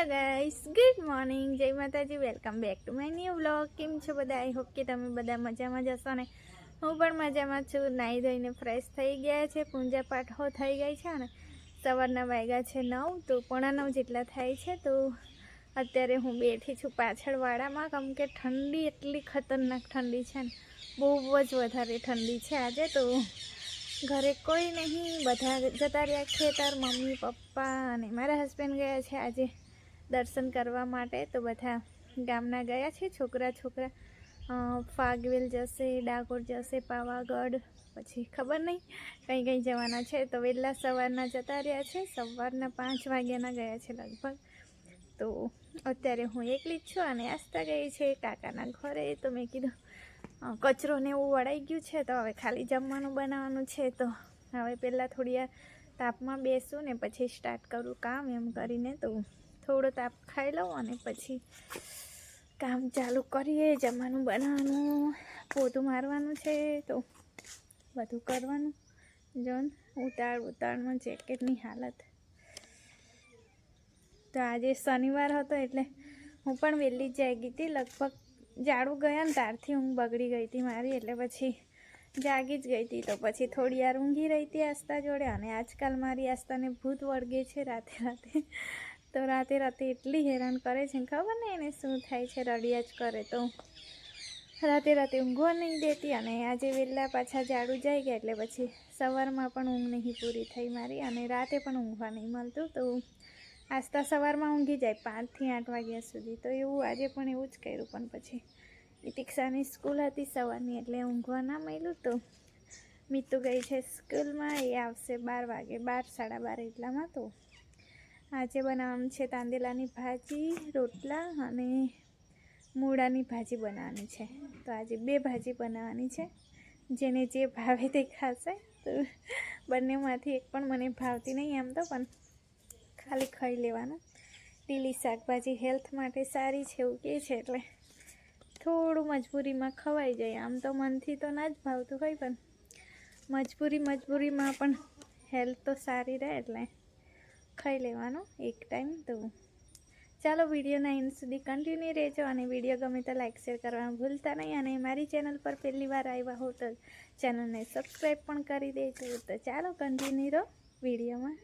Hello guys good morning જય માતાજી. Welcome back to my new vlog કેમ છો બધા? આઈ હોપ કે તમે બધા મજામાં જશો ને? હું પણ મજામાં છું. નાહી ધોઈને ફ્રેશ થઈ ગયા છે. પૂજા પાઠ થઈ ગઈ છે ને સવારના વાગ્યા છે નવ, તો પોણા નવ જેટલા થાય છે. તો અત્યારે હું બેઠી છું પાછળ વાડામાં કેમ કે ઠંડી એટલી ખતરનાક ઠંડી છે ને, બહુ જ વધારે ઠંડી છે આજે. તો ઘરે કોઈ નહીં. બધા જતા રહ્યા ખેતર, મમ્મી, પપ્પા અને મારા હસબન્ડ ગયા છે આજે. દર્શન કરવા માટે તો બધા ગામના ગયા છે. છોકરા છોકરા ફાગવેલ જશે, ડાકોર જશે, પાવાગઢ, પછી ખબર નહીં કંઈ કંઈ જવાના છે. તો વહેલા સવારના જતા રહ્યા છે. સવારના પાંચ વાગ્યાના ગયા છે લગભગ. તો અત્યારે હું એકલી જ છું અને આસ્તા ગઈ છે કાકાના ઘરે. તો મેં કીધું કચરો ને એવું વળાઈ ગયું છે તો હવે ખાલી જમવાનું બનાવવાનું છે. તો હવે પહેલાં થોડી તાપમાં બેસું ને પછી સ્ટાર્ટ કરું કામ એમ કરીને તો થોડો તાપ ખાઈ લઉં અને પછી કામ ચાલુ કરીએ, જમવાનું બનાવવાનું, પોતું મારવાનું છે તો બધું કરવાનું. જોન ઉતાળ ઉતાળમાં જેકેટની હાલત. તો આજે શનિવાર હતો એટલે હું પણ વહેલી જ જાગી હતી. લગભગ જાડું ગયા ને ત્યારથી ઊંઘ બગડી ગઈ હતી મારી, એટલે પછી જાગી જ ગઈ હતી. તો પછી થોડી વાર ઊંઘી રહી હતી આસ્તા જોડે અને આજકાલ મારી આસ્તાને ભૂત વળગે છે રાતે રાતે. તો રાતે રાતે એટલી હેરાન કરે છે ને ખબર નહીં એને શું થાય છે રડિયા જ કરે તો. રાતે રાતે ઊંઘવા નહીં દેતી અને આજે વહેલા પાછા ઝાડુ જાય ગયા એટલે પછી સવારમાં પણ ઊંઘ નહીં પૂરી થઈ મારી અને રાતે પણ ઊંઘવા નહીં મળતું તો આસ્તા સવારમાં ઊંઘી જાય પાંચથી આઠ વાગ્યા સુધી. તો એવું આજે પણ એવું જ કર્યું પણ પછી. તિક્ષાની સ્કૂલ હતી સવારની એટલે ઊંઘવા ના મળ્યું તો મીતુ ગઈ છે સ્કૂલમાં. એ આવશે બાર વાગે, બાર, સાડા બાર એટલામાં તો. આજે બનાવવાનું છે તાંદેલાની ભાજી, રોટલા અને મૂળાની ભાજી બનાવવાની છે. તો આજે બે ભાજી બનાવવાની છે. જેને જે ભાવે તે ખાશે. તો બંનેમાંથી એક પણ મને ભાવતી નહીં એમ તો, પણ ખાલી ખાઈ લેવાનું. લીલી શાકભાજી હેલ્થ માટે સારી છે એવું કહે છે એટલે થોડું મજબૂરીમાં ખવાઈ જાય. આમ તો મનથી તો ના જ ભાવતું હોય, પણ મજબૂરી મજબૂરીમાં પણ હેલ્થ તો સારી રહે એટલે ખાઈ લેવાનું એક ટાઈમ તો. ચાલો વિડીયોના એન્ડ સુધી કન્ટિન્યુ રહેજો અને વીડિયો ગમે તો લાઇક શેર કરવાનું ભૂલતા નહીં અને મારી ચેનલ પર પહેલી વાર આવ્યા હો તો ચેનલને સબસ્ક્રાઈબ પણ કરી દેજો. તો ચાલો કન્ટિન્યુ રહો વિડીયોમાં.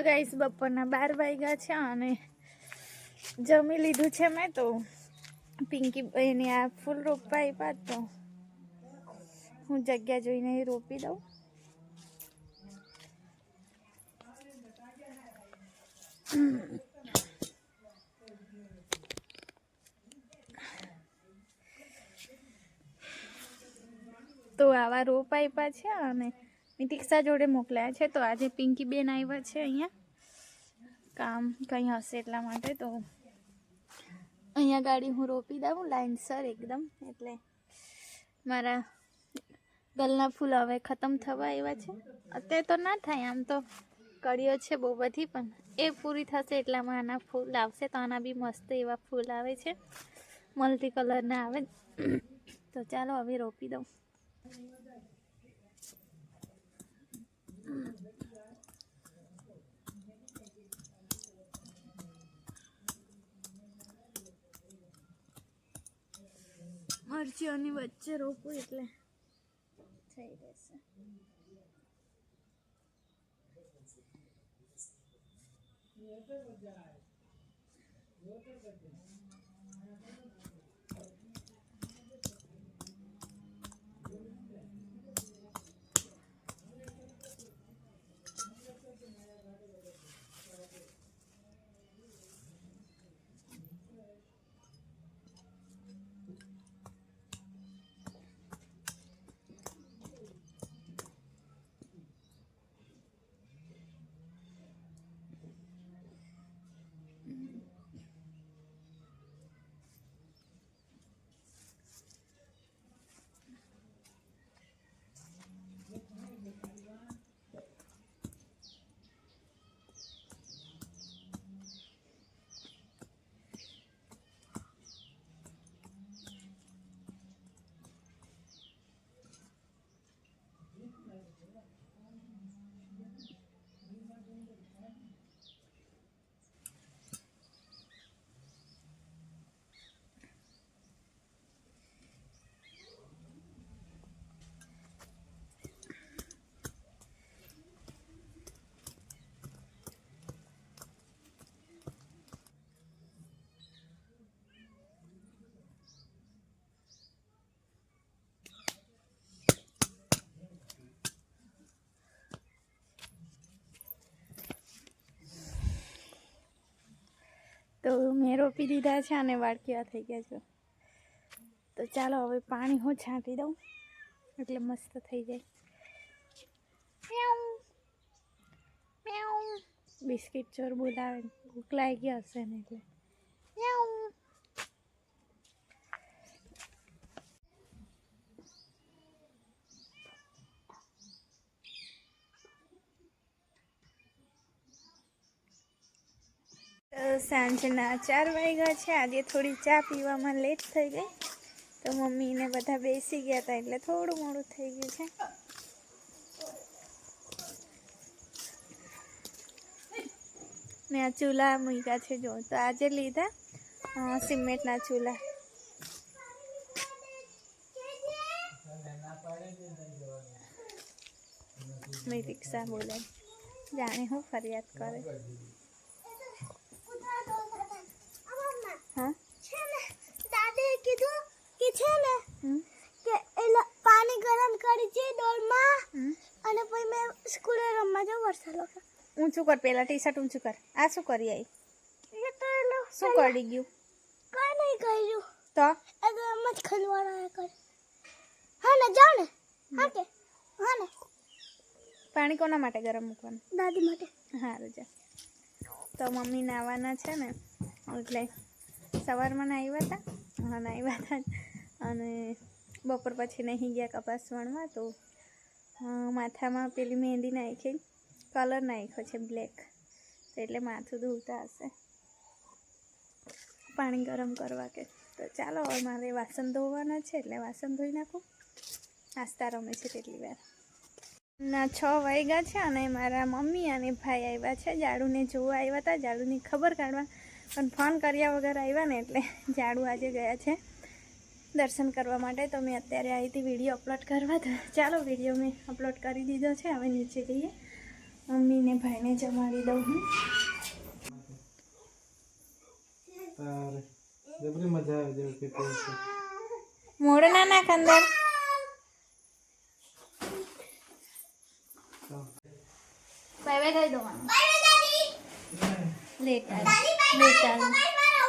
તો ગાઈશ બપોરના બાર વાગ્યા છે અને જમી લીધું છે મેં તો. પિંકી એની આ ફૂલ રોપવા આપ્યા તો હું જગ્યા જોઈને રોપી દઉં. તો આવા રોપ આપ્યા છે અને મિતિક્ષા જોડે મોકલ્યા છે. તો આજે પિંકી બેન આવ્યા છે અહીંયા. કામ કંઈ હશે એટલા માટે તો અહીંયા ગાડી હું રોપી દઉં લાઇનસર એકદમ. એટલે મારા ગલના ફૂલ હવે ખતમ થવા આવ્યા છે. અત્યારે તો ના થાય, આમ તો કડીઓ છે બહુ બધી, પણ એ પૂરી થશે એટલામાં આના ફૂલ આવશે તો આના બી મસ્ત એવા ફૂલ આવે છે. મલ્ટી કલરના આવે. તો ચાલો હવે રોપી દઉં. મરચીઓની વચ્ચે રોપું એટલે થઈ રહેશે. તો મેં રોપી દીધા છે અને કેવા થઈ ગયા છે. તો ચાલો હવે પાણી હું છાંટી દઉં. એટલે મસ્ત થઈ જાય. બિસ્કિટ ચોર બોલાવે. ભૂખ લાગી ગયા હશે ને એટલે મ્યાઉ. તો સાંજના ચાર વાગ્યા છે. આજે થોડી ચા પીવામાં લેટ થઈ ગઈ. તો મમ્મીને બધા બેસી ગયા હતા એટલે થોડું મોડું થઈ ગયું છે. ને આ ચૂલા મૂક્યા છે જો. તો આજે લીધા સિમેન્ટના ચૂલા. મેં રિક્ષા બોલે જાણે હું ફરિયાદ કરે હા દાદીએ કીધું કે છે ને હમ કે એલા પાણી ગરમ કરી છે ડોલમાં હમ અને પછી મેં સ્કૂલે રમવા જાઉં વરસાદ લોકો ઊંચું કર પેલા ટી શર્ટ ઊંચું કર આ શું કરી આવી તો શું કરી ગયું? કઈ નહીં કર્યું. તો? એમ જ ખલવાડા કરે હા ને જાઓ ને. હા કે? હા ને. પાણી કોના માટે ગરમ મૂકવાનું? દાદી માટે. સારું રજા. તો મમ્મી નાવાના છે ને એટલે સવારમાં નાહ્યા હતા હા નાહ્યા હતા અને બપોર પછી નહીં ગયા કપાસ વણવા તો માથામાં પેલી મહેંદી નાખી. કલર નાખ્યો છે બ્લેક. એટલે માથું ધોતા હશે. પાણી ગરમ કરવા કે. તો ચાલો, હવે મારે વાસણ ધોવાના છે, એટલે વાસણ ધોઈ નાખું. નાસ્તા રમે છે તેટલી વાર. ના, છ વાગ્યા છે અને મારા મમ્મી અને ભાઈ આવ્યા છે. જાડુને જોવા આવ્યા હતા. જાડુની ખબર કાઢવા. પણ ફોન કર્યા વગર આવ્યા ને એટલે જાડુ આજે ગયા છે દર્શન કરવા માટે. તો મેં અત્યારે આવી હતી વીડિયો અપલોડ કરવા તો ચાલો, વીડિયો મેં અપલોડ કરી દીધો છે. હવે નીચે જઈએ. મમ્મીને ભાઈને જમાડી દઉં હું. તારે. જબરી મજા આવે જેવું કે છું. ના નાખ અંદર. બાય બાય કહી દઉં લેટ લેટ આવી ના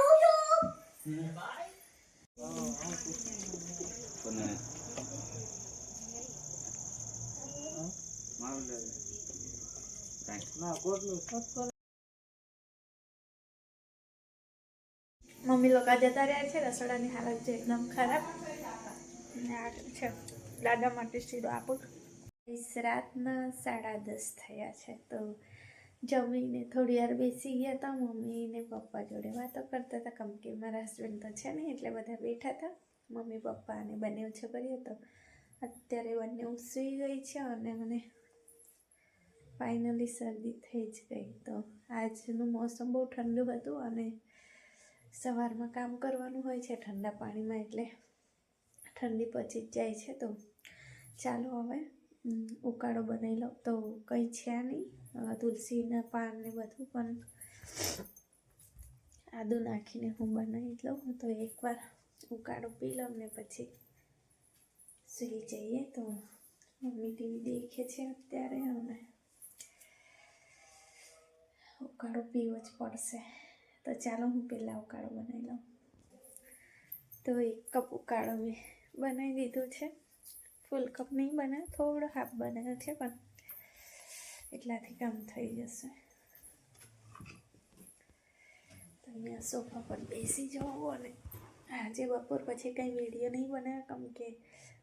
કોટલું મમ્મી લોકો જતા રહ્યા છે, રસોડાની હાલત છે એકદમ ખરાબ. છે, દાદા માટે સીધો આપું. રાતના સાડા દસ થયા છે, તો જમીને થોડી વાર બેસી ગયા હતા, મમ્મી ને પપ્પા જોડે વાતો કરતા હતા. કેમ કે મારા હસબન્ડ તો છે નહીં, એટલે બધા બેઠા હતા. મમ્મી, પપ્પા અને બંને છોકરીઓ તો અત્યારે બંને સૂઈ ગઈ છે અને મને ફાઇનલી શરદી થઈ જ ગઈ. તો આજનું મોસમ બહુ ઠંડુ હતું અને સવારમાં કામ કરવાનું હોય છે ઠંડા પાણીમાં એટલે ઠંડી પચી જ જાય છે. તો ચાલો હવે ઉકાળો બનાવી લઉં. તો કંઈ છે નહીં તુલસીના પાન ને બધું પણ આદુ નાખીને હું બનાવી લઉં. તો એકવાર ઉકાળો પી લઉં ને પછી સૂઈ જઈએ. તો મમ્મી ટીવી દેખે છે અત્યારે અને ઉકાળો, પીવો જ પડશે. તો ચાલો હું પહેલાં ઉકાળો બનાવી લઉં. તો એક કપ ઉકાળો મેં બનાવી દીધું છે. ફૂલ કપ નહીં બને થોડો હાફ બનાવ્યો છે, પણ એટલાથી કામ થઈ જશે. તો અહીંયા સોફા પર બેસી જવું અને આજે બપોર પછી કંઈ વીડિયો નહીં બનાવ્યો. કેમ કે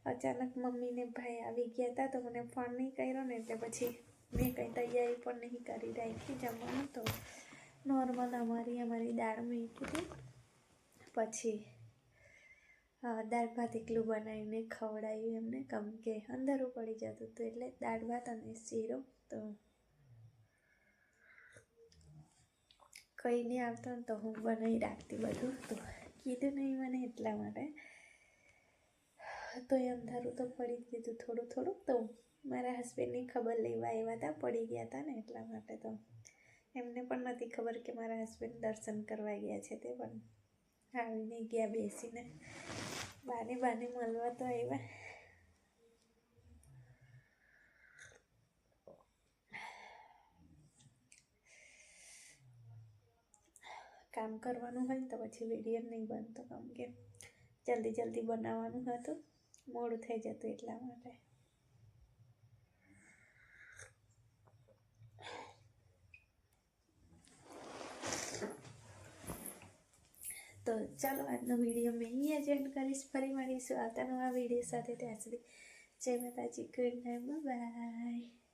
અચાનક મમ્મીને ભાઈ આવી ગયા હતા, તો મને ફોન નહીં કર્યો ને એટલે પછી મેં કંઈ તૈયારી પણ નહીં કરી રાખી જમવાનું તો નોર્મલ અમારી અમારી દાળ મૂકી હતી પછી દાળ ભાત એકલું બનાવીને ખવડાવ્યું એમને. કેમ કે અંધારું પડી જતું હતું એટલે દાળ ભાત અને શીરો તો કંઈ નહીં આવતો તો હું બનાવી રાખતી બધું. તો કીધું નહીં મને એટલા માટે. તો એ અંધારું તો પડી જ ગયું થોડું થોડું. તો મારા હસબન્ડની ખબર લેવા આવ્યા હતા, પડી ગયા હતા ને એટલા માટે તો. એમને પણ નથી ખબર કે મારા હસબન્ડ દર્શન કરવા ગયા છે તે પણ. આવીને ગયા બેસીને. બાને બાને મળવા તો આવ્યા કામ કરવાનું હોય તો પછી વીડિયો નહીં બનતો કેમ કે જલ્દી જલ્દી બનાવવાનું હતું. મોડું થઈ જતું એટલા માટે. તો ચાલો, આજનો વીડિયો મેં અહીંયા જ એન્ડ કરીશ. ફરી મળીશું આવતા નવા વીડિયો સાથે. ત્યાં સુધી જય માતાજી, ગુડ નાઇટ બાય